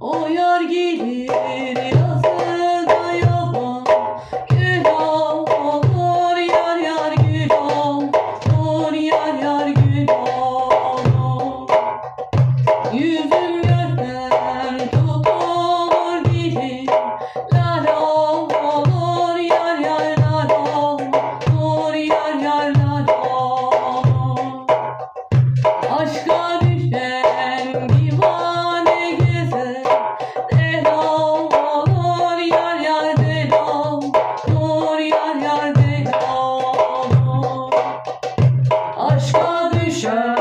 O yar gelir yazı Tchau.